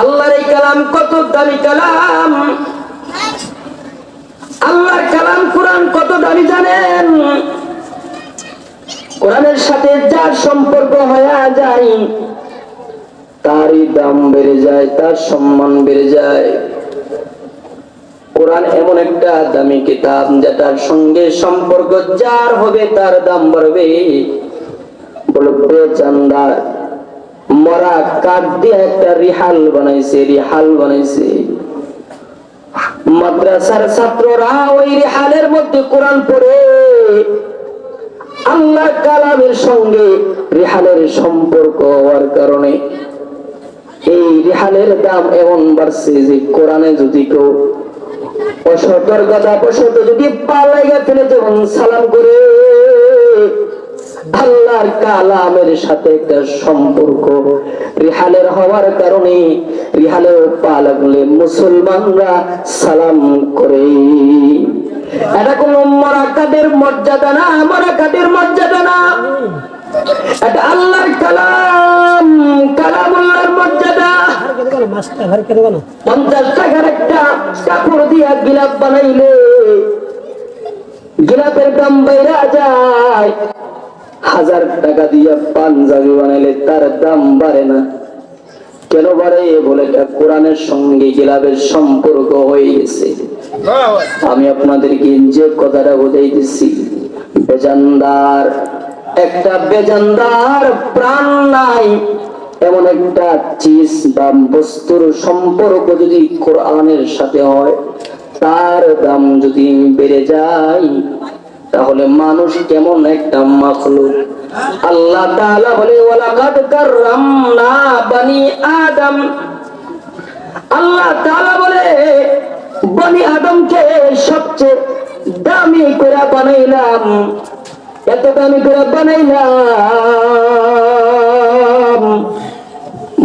আল্লাহর এই কালাম কত দামি কালাম? আল্লাহর কালাম কোরআন কত দামি জানেন? কোরআনের সাথে যার সম্পর্ক হয়ে যায়, তারই দাম বেড়ে যায়, তার সম্মান বেড়ে যায়। কোরআন এমন একটা দামি কিতাব যেটার সঙ্গে সম্পর্ক যার হবে তার দাম বাড়বে। বলবে চান্দার মরা কাঠ দিয়ে একটা রিহাল বানাইছে রিহাল বানাইছে। মাদ্রাসার ছাত্ররা ওই রিহালের মধ্যে কোরআন পড়ে। আল্লাহ কালামের সঙ্গে রিহালের সম্পর্ক হওয়ার কারণে এই রিহালের দাম এমন বাড়ছে যে কোরআনে যদি কেউ অসতর্কতা বশত যদি পালাইয়া ফেলে যেমন সালাম করে আল্লাহর কালামের সাথে একটা সম্পর্ক। রিহালের হওয়ার কারণে রিহালের পা লাগলে মুসলমানরা সালাম করে। এটা কোন মরাকাদের মর্যাদা না মরাকাদের মর্যাদা না। এটা আল্লাহর কালাম, কালামুল্লাহর মর্যাদা। গিলাপের দাম বাইরা যায়। হাজার টাকা দিয়া পাঞ্জাবি বানাইলে তার দাম বাড়ে না। কেন বাড়ে বলে এটা কোরআনের সঙ্গে গিলাপের সম্পর্ক হয়ে গেছে। আমি আপনাদেরকে যে কথাটা বোঝাইতেছি, বেজানদার, একটা বেজানদার প্রাণ নাই, এমন একটা চিজ বা বস্তুর সম্পর্ক যদি কোরআনের সাথে হয়, তার দাম যদি বেড়ে যায় তাহলে মানুষ কেমন একটা মাখলুক, আল্লাহ বলে বানি আদম। আল্লাহ বলে আদমকে সবচেয়ে দামি করে বানাইলাম। এত দামি করে বানাইলাম।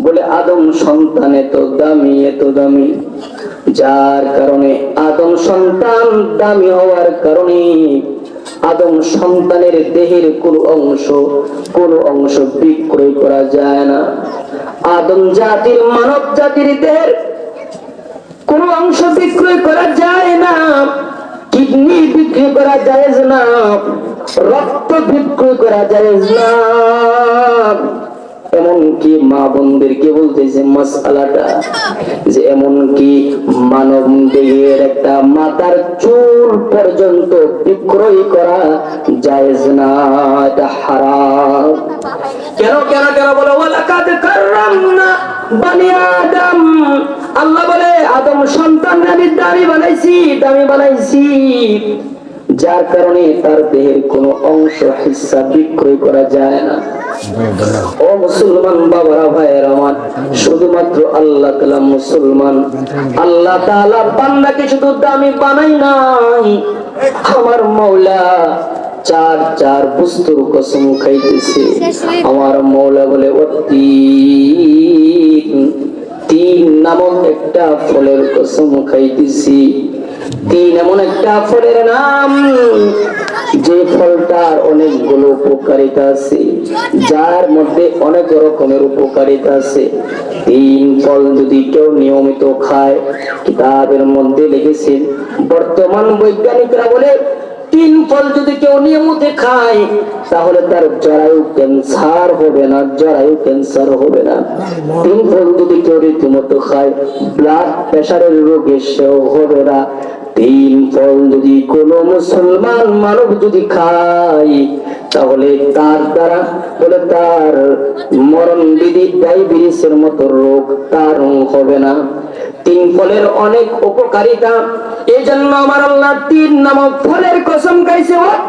বলে, আদম সন্তান এত দামি এত দামি। যার কারণে আদম সন্তান দামি হওয়ার কারণে আদম সন্তানের দেহের কোন অংশ কোন অংশ বিক্রয় করা যায় না। আদম জাতির, মানব জাতির দেহের কোন অংশ বিক্রয় করা যায় না। কিডনি বিক্রি করা যায় না। রক্ত বিক্রয় করা যায় না। এমনকি মা বোনদেরকে বলতেছে মশালাটা যে এমনকি মানব দেহের একটা মাথার চুল পর্যন্ত বিক্রয় করা জায়েজ না, এটা হারাম। কেন কেন কেন বলো? ওয়ালাকাদ কাররামনা বানি আদম। আল্লাহ বলে, আদম সন্তান আমি দামি বানাইছি দামি বানাইছি। যার কারণে তার দেহের কোনো অংশ হিস্সা বিক্রয় করা যায় না। ও মুসলমান বাবারা, ভাইয়ের আমার, শুধুমাত্র আল্লাহ তালা মুসলমান। আল্লাহ তাআলা বান্দাকে শুধু দামি বানাই নাই। আমার মৌলা চার চার বস্তুর কসম খাইতেছে। আমার মৌলা বলে অতি তিন নামক একটা ফলের কসম খাইতেছি। তিন এমন একটা ফলের নাম, যে ফলটার অনেকগুলো উপকারিতা আছে, যার মধ্যে অনেক রকমের উপকারিতা আছে। তিন ফল যদি কেউ নিয়মিত খায়, কিতাবের মধ্যে লিখেছেন, বর্তমান বৈজ্ঞানিকরা বলে, তিন ফল যদি কেউ নিয়মিত খায় তাহলে তার জরায়ু ক্যান্সার হবে না, জরায়ু ক্যান্সার হবে না। তিন ফল যদি কেউ রীতিমতো খায় ব্লাড প্রেশারের রোগে সেও হবে না। তিন ফল যদি কোনো মুসলমান মানব যদি খায়, তাহলে তার দ্বারা বলে তার মরণ বিধি ডায়াবেটিসের মতো রোগ তার হবে না। তিন ফলের অনেক উপকারিতা। এই জন্য আমার আল্লাহ তিন নামক ফলের কসম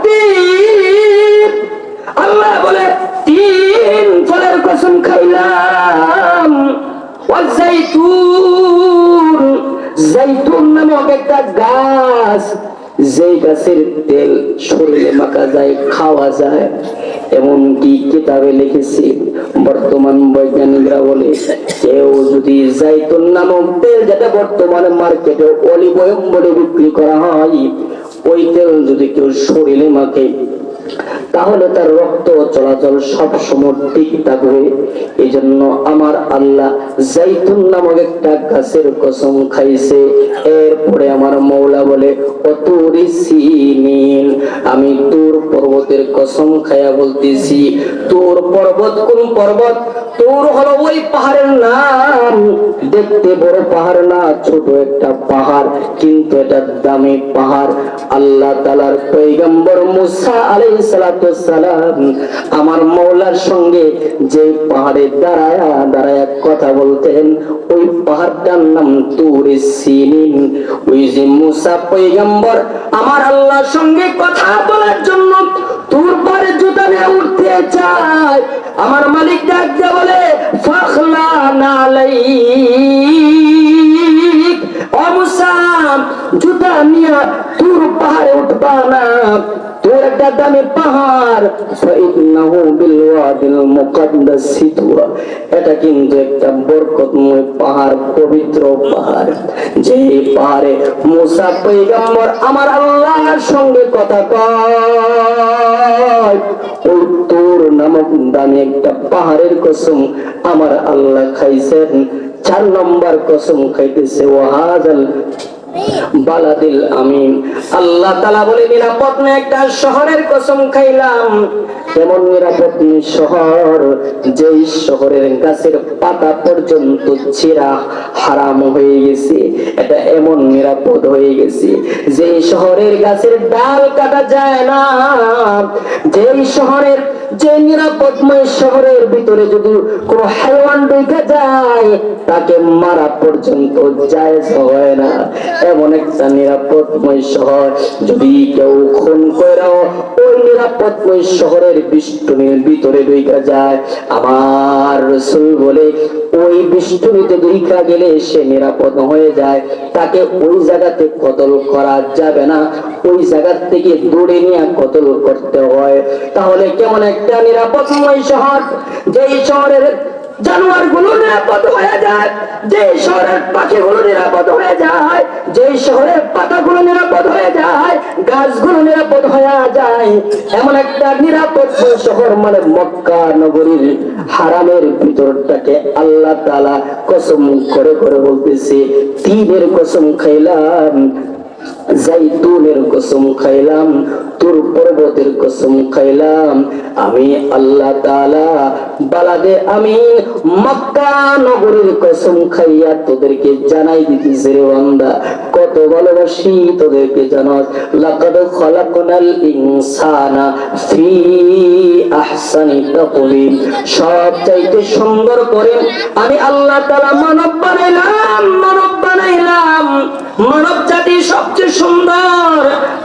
তিন। আল্লাহ বলে, তিন ফলের কসম খাইলাম। ওয়াজাইতুন যেই গাছের তেল শরীরে মাখা যায়, খাওয়া যায় এমন কি কিতাবে লিখেছি, বর্তমান বৈজ্ঞানিকরা বলে, কেউ যদি জাইতুন নামক তেল যেটা বর্তমানে মার্কেটে অলিভ বলে বিক্রি করা হয়, ওই তেল যদি কেউ শরীরে মাখে তাহলে তার রক্ত চলাচল সব সময় ঠিক থাকবে। এই জন্য আমার আল্লাহ জাইতুন নামক একটা গাছের কসম খাইছে। এরপরে আমার মৌলা বলে আমি তোর পর্বতের কসম খায়া বলতেছি, তোর পর্বত কোন পর্বত? তোর হলো ওই পাহাড়ের নাম। দেখতে বড় পাহাড় না, ছোট একটা পাহাড়। কিন্তু এটা দামি পাহাড়। আল্লাহ তালার পৈগম্বর মুসা সালাতু সালাম আমার মৌলার সঙ্গে যে পাহাড়ে দাঁড়ায় দাঁড়ায় কথা বলতেন, ওই পাহাড়টার নাম তুরে সিনিন। ওই যে মুসা পৈগম্বর আমার আল্লাহর সঙ্গে কথা বলার জন্য তোর পরে জুতা নিয়ে উঠতে চায়। আমার দামি পাহাড়। এটা কিন্তু একটা বরকতময় পাহাড়, পবিত্র পাহাড়। যে পাহাড়ে আমার আল্লাহর সঙ্গে কথা নামক দামি একটা পাহাড়ের কসম আমার আল্লাহ খাইছেন। চার নম্বর কসম খাইতেছে, ওয়াহাজাল বালাদিল আমিন। আল্লাহ তালা বলে, নিরাপদ না একটা শহরের কসম খাইলাম। এমন নিরাপদ শহর, যেই শহরের গাছের পাতা পর্যন্ত ছিঁড়া হারাম হয়ে গেছে, এটা এমন নিরাপদ হয়ে গেছে, যেই শহরের গাছের ডাল কাটা যায় না, যেই শহরের যে নিরাপদময় শহরের ভিতরে যদি কোনো হাইওয়ান ঢুকে যায়, তাকে মারা পর্যন্ত যায় হয় না। এমন একটা নিরাপদময় শহর যদি কেউ খুন করেও ওই নিরাপদময় শহরের বিষ্টনীর ভিতরে ঢুকে যায়। আমার রসুল বলে, ওই বিষ্টনীতে ঢুকা গেলে সে নিরাপদ হয়ে যায়। তাকে ওই জায়গাতে কতল করা যাবে না? ওই জায়গা থেকে দূরে নিয়ে কতল করতে হয়। তাহলে কেমন একটা নিরাপদময় শহর? নিরাপদ যে শহরের মানে মক্কা নগরীর ভিতরটাকে আল্লাহ তালা কসম করে করে বলতেছে, তিনের কসম খাইলাম জাইতুনের কসম খাইলাম, তোর পর্বতের কসম খাইলাম। আমি আল্লাহ তাআলা বালাদে আমি মক্কা নগরীর কসম খাইয়া তোদেরকে জানাই দিতেছি রে বান্দা। কত ভালোবাসি তোদেরকে জানাস লাকাদ খলাকনাল ইনসানা ফি আহসানি তাকওয়িম। সব চাইতে সুন্দর করে আমি আল্লাহ তাআলা মানব বানাইলাম মানব বানাইলাম, মানব সবচেয়ে সুন্দর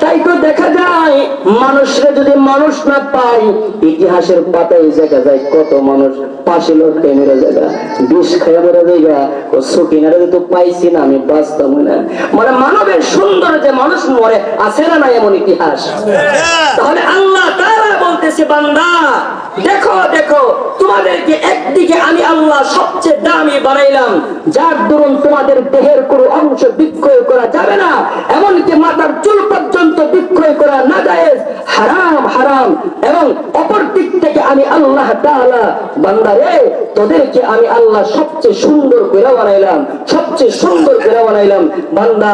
তাই তো দেখা যায় মানুষরা যদি মানুষ না পায় ইতিহাসের পাতায় দেখা যায় কত মানুষ পাশে লড়তে মেরে জায়গা বিষ খেয়ে মেরে জায়গা ও সুকিনারে তো পাইছি না আমি বাঁচতাম না। মানে মানবের সুন্দর যে মানুষ মরে আছে না না এমন ইতিহাস? তাহলে আল্লাহ তারা বলতেছে বান্দা। দেখো দেখো, তোমাদেরকে একদিকে আমি আল্লাহ সবচেয়ে দামি বানাইলাম, যার দরুন তোমাদের দেহের কোনো অংশ বিক্রয় করা যাবে না, এমনকি মাথার চুল পর্যন্ত বিক্রয় করা না যায় হারাম হারাম। এবং অপর দিক থেকে আমি আল্লাহ তাআলা, বান্দা রে, তোদেরকে আমি আল্লাহ সবচেয়ে সুন্দর করে বানাইলাম, সবচেয়ে সুন্দর করে বানাইলাম। বান্দা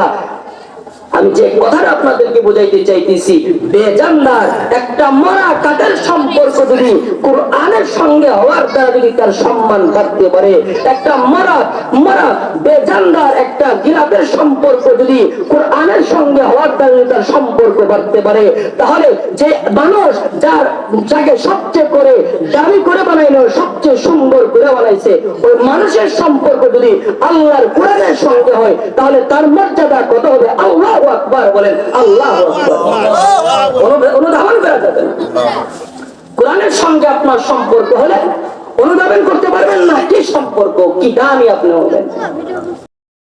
আমি যে কথাটা আপনাদেরকে বোঝাইতে চাইতেছি বেজানদার একটা মরা কাঠের সম্পর্ক যদি কোরআনের সঙ্গে হওয়ার দ্বারা যদি তার সম্মান থাকতে পারে, একটা মরা মরা বেজানদার একটা গিরাপের সম্পর্ক যদি কোরআনের সঙ্গে হওয়ার দ্বারা তার সম্পর্ক বাড়তে পারে, তাহলে যে মানুষ যার যাকে সবচেয়ে করে দাবি করে বানাইলো, সবচেয়ে সুন্দর করে বানাইছে, ওই মানুষের সম্পর্ক যদি আল্লাহর কোরআনের সঙ্গে হয়, তাহলে তার মর্যাদা কত হবে? আল্লাহ আকবার বলেন আল্লাহ অনুধাবন করা যাবে না। কোরআনের সঙ্গে আপনার সম্পর্ক হলে অনুধাবন করতে পারবেন না কি সম্পর্ক কি দামি আপনি হবেন